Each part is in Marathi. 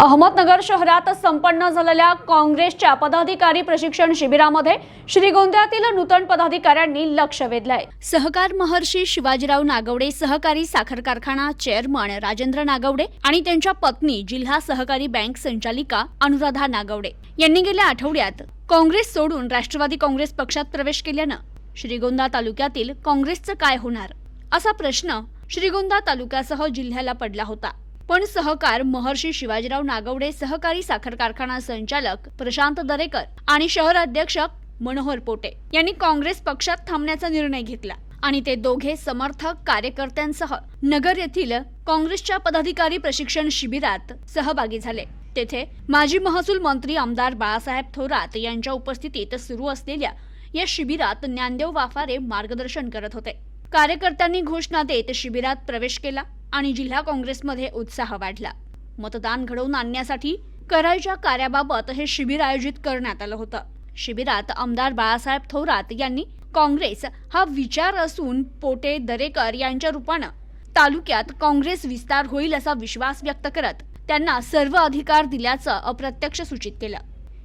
अहमदनगर शहरात संपन्न झालेल्या काँग्रेसच्या पदाधिकारी प्रशिक्षण शिबिरामध्ये श्रीगोंद्यातील नूतन पदाधिकाऱ्यांनी लक्ष वेधलंय. सहकार महर्षी शिवाजीराव नागवडे सहकारी साखर कारखाना चेअरमन राजेंद्र नागवडे आणि त्यांच्या पत्नी जिल्हा सहकारी बँक संचालिका अनुराधा नागवडे यांनी गेल्या आठवड्यात काँग्रेस सोडून राष्ट्रवादी काँग्रेस पक्षात प्रवेश केल्यानं श्रीगोंदा तालुक्यातील काँग्रेसचं काय होणार? असा प्रश्न श्रीगोंदा तालुक्यासह जिल्ह्याला पडला होता. पण सहकार महर्षी शिवाजीराव नागवडे सहकारी साखर कारखाना संचालक प्रशांत दरेकर आणि शहर अध्यक्ष मनोहर पोटे यांनी काँग्रेस पक्षात थांबण्याचा निर्णय घेतला आणि ते दोघे समर्थक कार्यकर्त्यांसह नगर येथील काँग्रेसच्या पदाधिकारी प्रशिक्षण शिबिरात सहभागी झाले. तेथे माजी महसूल मंत्री आमदार बाळासाहेब थोरात यांच्या उपस्थितीत सुरू असलेल्या या शिबिरात ज्ञानदेव वाफारे मार्गदर्शन करत होते. कार्यकर्त्यांनी घोषणा देत शिबिरात प्रवेश केला. आणि जिल्हा काँग्रेसमध्ये उत्साह वाढला. मतदान घडवून आणण्यासाठी करायच्या कार्याबाबत हे शिबिर आयोजित करण्यात आलं होतं. शिबिरात आमदार बाळासाहेब थोरात यांनी काँग्रेस हा विचार असून पोटे दरेकर यांच्या रूपानं तालुक्यात काँग्रेस विस्तार होईल असा विश्वास व्यक्त करत त्यांना सर्व अधिकार दिल्याचं अप्रत्यक्ष सूचित केलं.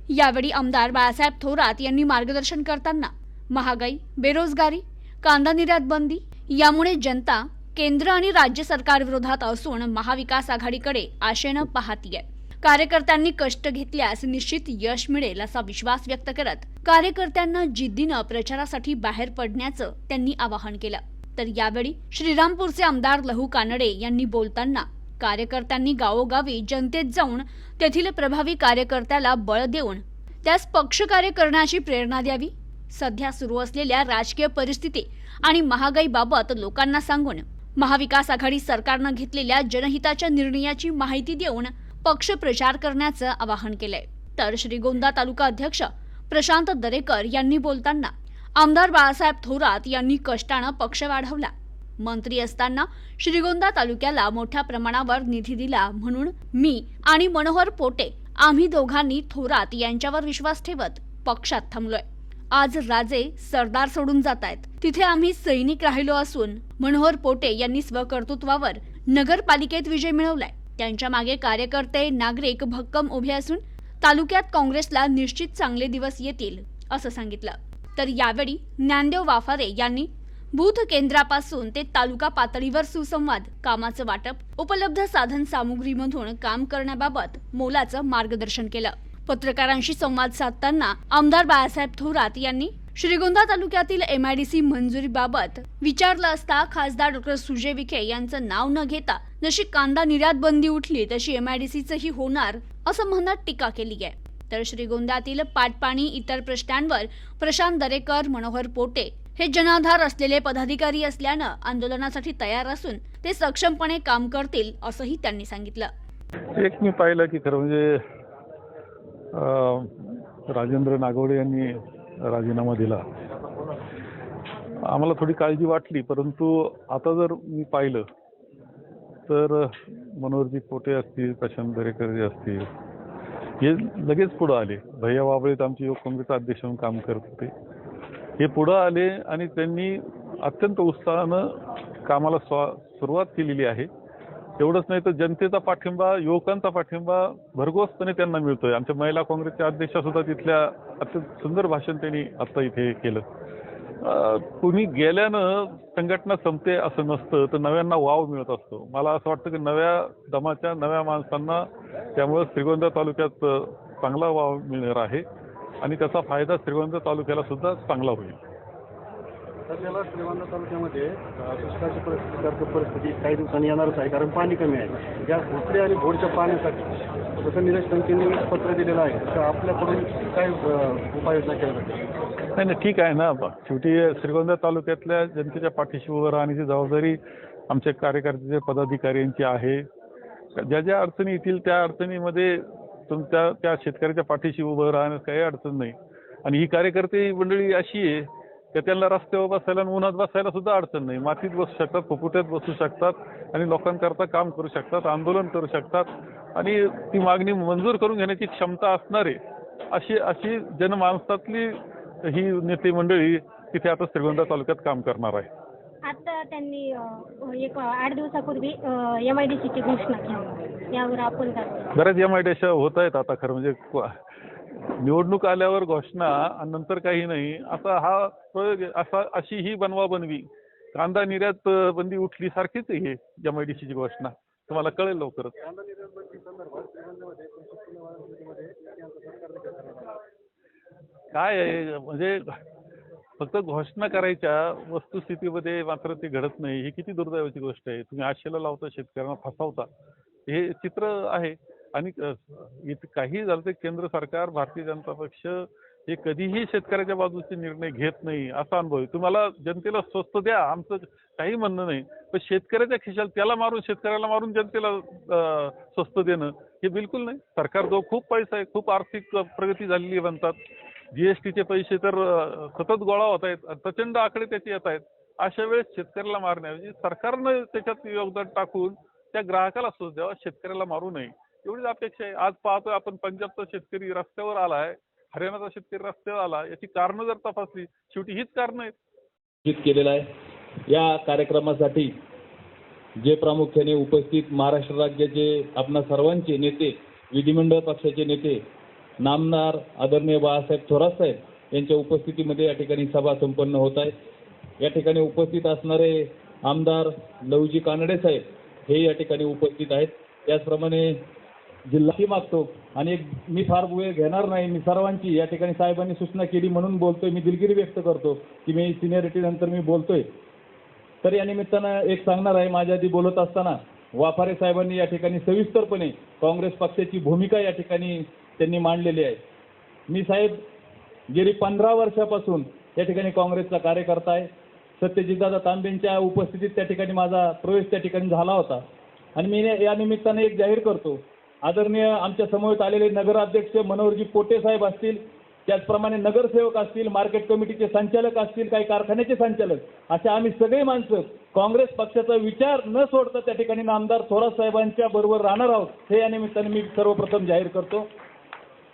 यावेळी आमदार बाळासाहेब थोरात यांनी मार्गदर्शन करताना महागाई बेरोजगारी कांदा निर्यात बंदी यामुळे जनता केंद्र आणि राज्य सरकारविरोधात असून महाविकास आघाडीकडे आशेनं पाहतीये. कार्यकर्त्यांनी कष्ट घेतल्यास निश्चित यश मिळेल असा विश्वास व्यक्त करत कार्यकर्त्यांना जिद्दीनं प्रचारासाठी बाहेर पडण्याचं त्यांनी आवाहन केलं. तर यावेळी श्रीरामपूरचे आमदार लहू कानडे यांनी बोलताना कार्यकर्त्यांनी गावोगावी जनतेत जाऊन तेथील प्रभावी कार्यकर्त्याला बळ देऊन त्यास पक्षकार्य करण्याची प्रेरणा द्यावी. सध्या सुरू असलेल्या राजकीय परिस्थिती आणि महागाईबाबत लोकांना सांगून महाविकास आघाडी सरकारनं घेतलेल्या जनहिताच्या निर्णयाची माहिती देऊन पक्ष प्रचार करण्याचं आवाहन केलंय. तर श्रीगोंदा तालुका अध्यक्ष प्रशांत दरेकर यांनी बोलताना आमदार बाळासाहेब थोरात यांनी कष्टानं पक्ष वाढवला. मंत्री असताना श्रीगोंदा तालुक्याला मोठ्या प्रमाणावर निधी दिला म्हणून मी आणि मनोहर पोटे आम्ही दोघांनी थोरात यांच्यावर विश्वास ठेवत पक्षात थांबलोय. आज राजे सरदार सोडून जात आहेत तिथे आम्ही सैनिक राहिलो असून मनोहर पोटे यांनी स्वकर्तृत्वावर नगरपालिकेत विजय मिळवलाय. त्यांच्या मागे कार्यकर्ते नागरिक भक्कम उभे असून तालुक्यात काँग्रेसला निश्चित चांगले दिवस येतील असं सांगितलं. तर यावेळी ज्ञानदेव वाफारे यांनी बूथ केंद्रापासून ते तालुका पातळीवर सुसंवाद कामाचं वाटप उपलब्ध साधन सामुग्रीमधून काम करण्याबाबत मोलाचं मार्गदर्शन केलं. पत्रकारांशी संवाद साधताना आमदार बाळासाहेब थोरात यांनी श्रीगोंदा तालुक्यातील एमआयडीसी मंजुरीबाबत विचारलं असता खासदार डॉक्टर सुजय विखे यांचं नाव न घेता जशी कांदा निर्यात बंदी उठली तशी एमआयडीसीचंही होणार असं म्हणत टीका केली आहे. तर श्रीगोंद्यातील पाटपाणी इतर प्रश्नांवर प्रशांत दरेकर मनोहर पोटे हे जनाधार असलेले पदाधिकारी असल्यानं आंदोलनासाठी तयार असून ते सक्षमपणे काम करतील असंही त्यांनी सांगितलं. एक मी पाहिलं की खरं म्हणजे राजेंद्र नागवडे यांनी राजीनामा दिला. आम्हाला थोडी काळजी वाटली परंतु आता जर मी पाहिलं तर मनोहरजी पोटे असतील प्रशांत दरेकर जे असतील हे लगेच पुढं आले. भैया वाबळेत आमचे युवक काँग्रेस अध्यक्ष म्हणून काम करत होते. हे पुढं आले आणि त्यांनी अत्यंत उत्साहानं कामाला स्वा सुरुवात केलेली आहे. एवढंच नाही तर जनतेचा पाठिंबा युवकांचा पाठिंबा भरघोसपणे त्यांना मिळतोय. आमच्या महिला काँग्रेसच्या अध्यक्षा सुद्धा तिथल्या अत्यंत सुंदर भाषण त्यांनी आता इथे केलं. तुम्ही कुणी गेल्यानं संघटना संपते असं नसतं तर नव्यांना वाव मिळत असतो. मला असं वाटतं की नव्या दमाच्या नव्या माणसांना त्यामुळे श्रीगोंदा तालुक्यात चांगला वाव मिळणार आहे आणि त्याचा फायदा श्रीगोंदा तालुक्याला सुद्धा चांगला होईल. सध्याला श्रीगोंदा तालुक्यामध्ये दुष्काळाची परिस्थिती सारखी परिस्थिती काही दिवसांनी येणारच आहे कारण पाणी कमी आहे. ज्या भोसरी आणि घोडच्या पाण्यासाठी जसं निलेश संख्येने पत्र दिलेलं आहे तर आपल्याकडून काय उपाययोजना केल्या पाहिजे नाही नाही ठीक आहे ना. शेवटी श्रीगोंदा तालुक्यातल्या जनतेच्या पाठीशी उभं राहण्याची जबाबदारी आमच्या कार्यकर्त्याचे पदाधिकाऱ्यांची आहे. ज्या ज्या अडचणी येतील त्या अडचणीमध्ये तुमच्या त्या शेतकऱ्याच्या पाठीशी उभं राहण्यास काही अडचण नाही. आणि ही कार्यकर्ते मंडळी अशी आहे की त्यांना रस्त्यावर बसायला आणि उन्हात बसायला सुद्धा अडचण नाही. मातीत बसू शकतात फुकुट्यात बसू शकतात आणि लोकांकरता काम करू शकतात आंदोलन करू शकतात आणि ती मागणी मंजूर करून घेण्याची क्षमता असणारे अशी अशी जनमानसातली ही नेते मंडळी तिथे आता श्रीगोंदा तालुक्यात काम करणार आहे. आता त्यांनी एक आठ दिवसापूर्वी एम आय डी सीची घोषणा केली. यावर आपण? बऱ्याच एम आय डी होत आहेत आता खरं म्हणजे निवडणूक आल्यावर घोषणा आणि नंतर काही नाही असा हा प्रयोग. असा अशी ही बनवा बनवी. कांदा निर्यात बंदी उठली सारखीच हे एम आय डी सीची घोषणा. तुम्हाला कळेल लवकरच. काय आहे म्हणजे फक्त घोषणा करायच्या वस्तुस्थितीमध्ये मात्र ते घडत नाही. ही किती दुर्दैवाची गोष्ट आहे. तुम्ही आशेला लावता शेतकऱ्यांना फसवता. हे चित्र आहे. आणि इथं काही झालं तर केंद्र सरकार भारतीय जनता पक्ष हे कधीही शेतकऱ्याच्या बाजूचे निर्णय घेत नाही असा अनुभव आहे. तुम्हाला जनतेला स्वस्त द्या आमचं काही म्हणणं नाही. पण शेतकऱ्याच्या खिशाला त्याला मारून शेतकऱ्याला मारून जनतेला स्वस्त देणं हे बिलकुल नाही. सरकार जो खूप पैसा आहे खूप आर्थिक प्रगती झालेली म्हणतात. जीएसटीचे पैसे तर सतत गोळा होत आहेत प्रचंड आकडे त्याचे येत आहेत. अशा वेळेस शेतकऱ्याला मारण्याऐवजी सरकारनं त्याच्यात योगदान टाकून त्या ग्राहकाला स्वस्त द्यावा शेतकऱ्याला मारू नये. एवढीच अपेक्षा आहे. आज पाहतोय आपण पंजाबचा शेतकरी रस्त्यावर आला आहे हरियाणाचा शेतकरी रस्त्यावर आला याची कारणं जर तपासली शेवटी हीच कारणं आहेत. आयोजित केलेला आहे. या कार्यक्रमासाठी जे प्रामुख्याने उपस्थित महाराष्ट्र राज्याचे आपणा सर्वांचे नेते विधिमंडळ पक्षाचे नेते नामदार आदरणीय बाळासाहेब थोरात साहेब यांच्या उपस्थितीमध्ये या ठिकाणी सभा संपन्न होत आहे. या ठिकाणी उपस्थित असणारे आमदार लवजी कानडे साहेब हे या ठिकाणी उपस्थित आहेत. त्याचप्रमाणे जिल्हाही मागतो आणि एक मी फार वेळ घेणार नाही मी सर्वांची या ठिकाणी साहेबांनी सूचना केली म्हणून बोलतोय मी दिलगिरी व्यक्त करतो की मी सिनियरिटी नंतर मी बोलतोय. तर या निमित्तानं एक सांगणार आहे माझ्या आधी बोलत असताना वाफारे साहेबांनी या ठिकाणी सविस्तरपणे काँग्रेस पक्षाची भूमिका या ठिकाणी त्यांनी मांडलेली आहे. मी साहेब गेली पंधरा वर्षापासून या ठिकाणी काँग्रेसचा कार्यकर्ता आहे. सत्यजितदादा तांबेंच्या उपस्थितीत त्या ठिकाणी माझा प्रवेश त्या ठिकाणी झाला होता. आणि मी या निमित्ताने एक जाहीर करतो आदरणीय आमच्यासमोर आलेले नगराध्यक्ष मनोहरजी पोटे साहेब असतील त्याचप्रमाणे नगरसेवक असतील मार्केट कमिटीचे संचालक असतील काही कारखान्याचे संचालक असे आम्ही सगळे माणसं काँग्रेस पक्षाचा विचार न सोडता त्या ठिकाणी नामदार थोरात साहेबांच्या बरोबर राहणार आहोत हे या निमित्ताने मी सर्वप्रथम जाहीर करतो.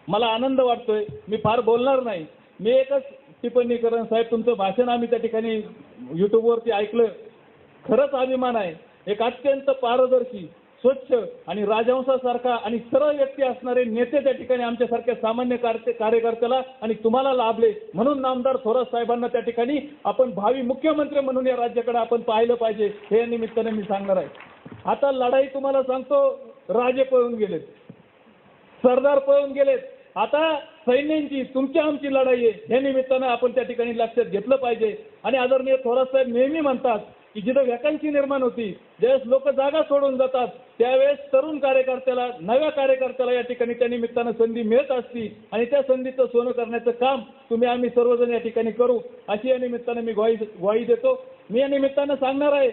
मला आनंद वाटतोय मी फार बोलणार नाही. मी एकच टिप्पणी करण साहेब तुमचं भाषण आम्ही त्या ठिकाणी युट्यूबवरती ऐकलं. खरंच अभिमान आहे. एक अत्यंत पारदर्शी स्वच्छ आणि राजहंसासारखा आणि सरळ व्यक्ती असणारे नेते त्या ठिकाणी आमच्यासारख्या सामान्य कार्य कार्यकर्त्याला आणि तुम्हाला लाभले. म्हणून नामदार थोरात साहेबांना त्या ठिकाणी आपण भावी मुख्यमंत्री म्हणून या राज्याकडे आपण पाहिलं पाहिजे. हे या निमित्ताने मी सांगणार आहे. आता लढाई तुम्हाला सांगतो राजे पळून गेलेत. सरदार पळून गेलेत. आता सैन्यांची तुमची आमची लढाई आहे. या निमित्तानं आपण त्या ठिकाणी लक्षात घेतलं पाहिजे. आणि आदरणीय थोरात साहेब नेहमी म्हणतात की जिथं वॅकन्सी निर्माण होती ज्यावेळेस लोक जागा सोडून जातात त्यावेळेस तरुण कार्यकर्त्याला नव्या कार्यकर्त्याला या ठिकाणी त्या निमित्तानं संधी मिळत असती आणि त्या संधीचं सोनं करण्याचं काम तुम्ही आम्ही सर्वजण या ठिकाणी करू अशी या निमित्तानं मी ग्वाही ग्वाही देतो. मी या निमित्तानं सांगणार आहे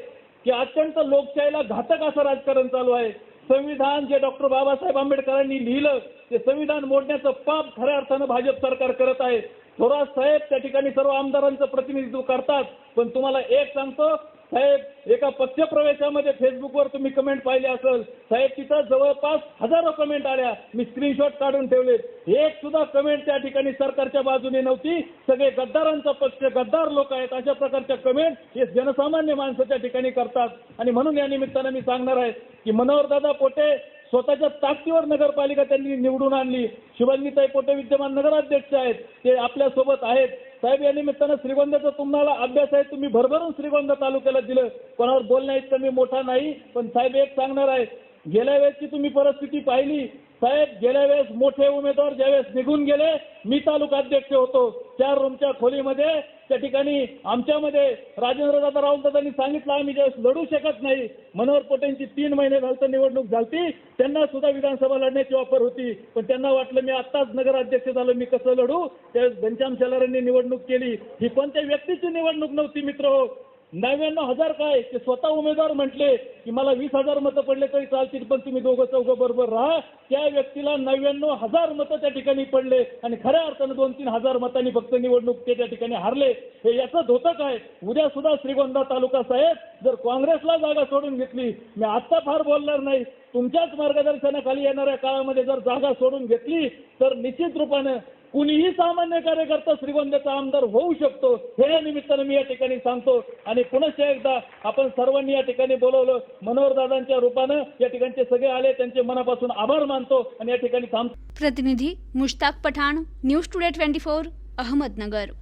की अत्यंत लोकशाहीला घातक असं राजकारण चालू आहे. संविधान जे डॉक्टर बाबासाहेब आंबेडकरांनी लिहिलं ते संविधान मोडण्याचं पाप खऱ्या अर्थानं भाजप सरकार करत आहे. थोरात साहेब त्या ठिकाणी सर्व आमदारांचं प्रतिनिधित्व करतात पण तुम्हाला एक सांगतो साहेब एका पथ्यप्रवेशामध्ये फेसबुकवर तुम्ही कमेंट पाहिली असेल. साहेब तिथं जवळपास हजारो कमेंट आल्या. मी स्क्रीनशॉट काढून ठेवलेत. एक सुद्धा कमेंट त्या ठिकाणी सरकारच्या बाजूने नव्हती. सगळे गद्दारांचा पक्ष गद्दार लोक आहेत. अशा प्रकारच्या कमेंट हे जनसामान्य माणसं त्या ठिकाणी करतात. आणि म्हणून या निमित्तानं मी सांगणार आहे की मनोहरदादा पोटे स्वतःच्या ताकदीवर नगरपालिका त्यांनी निवडून आणली. शिवाजीताई पोटे विद्यमान नगराध्यक्ष आहेत. ते आपल्यासोबत आहेत. साहेब या निमित्तानं श्रीगोंद्याचा तुम्हाला अभ्यास आहे. तुम्ही भरभरून श्रीगोंदा तालुक्याला दिलं. कोणावर बोलण्या इतकं मी मोठा नाही पण साहेब एक सांगणार आहे. गेल्या वेळेसची तुम्ही परिस्थिती पाहिली. साहेब गेल्या वेळेस मोठे उमेदवार ज्यावेळेस निघून गेले मी तालुका अध्यक्ष होतो. चार रूमच्या खोलीमध्ये त्या ठिकाणी आमच्यामध्ये राजेंद्र दादा राहुल दादांनी सांगितलं आम्ही ज्यावेळेस लढू शकत नाही मनोहर पोटेंची तीन महिने झालं निवडणूक झालती त्यांना सुद्धा विधानसभा लढण्याची ऑफर होती. पण त्यांना वाटलं मी आत्ताच नगराध्यक्ष झालो मी कसं लढू? त्यावेळेस घनश्याम शेलारांनी निवडणूक केली. ही कोणत्या व्यक्तीची निवडणूक नव्हती मित्र? हो नव्याण्णव हजार काय? ते स्वतः उमेदवार म्हटले की मला वीस हजार मतं पडले तरी चालतील पण तुम्ही दोघं चौघं बरोबर राहा. त्या व्यक्तीला नव्याण्णव हजार मतं त्या ठिकाणी पडले आणि खऱ्या अर्थानं दोन तीन हजार मतांनी फक्त निवडणूक ते त्या ठिकाणी हारले. हे याचं धोतं काय? उद्या सुद्धा श्रीगोंदा तालुका साहेब जर काँग्रेसला जागा सोडून घेतली मी आत्ता फार बोलणार नाही. तुमच्याच मार्गदर्शनाखाली येणाऱ्या काळामध्ये जर जागा सोडून घेतली तर निश्चित रूपानं कुणीही सामान्य कार्यकर्ता श्रीगोंद्याचा आमदार होऊ शकतो. हे या निमित्तानं मी या ठिकाणी सांगतो आणि पुनश्च एकदा आपण सर्वांनी या ठिकाणी बोलवलं. मनोहरदादांच्या रूपानं या ठिकाणचे सगळे आले. त्यांचे मनापासून आभार मानतो आणि या ठिकाणी थांबतो प्रतिनिधी Mushtaq Pathan news today twenty four Ahmednagar.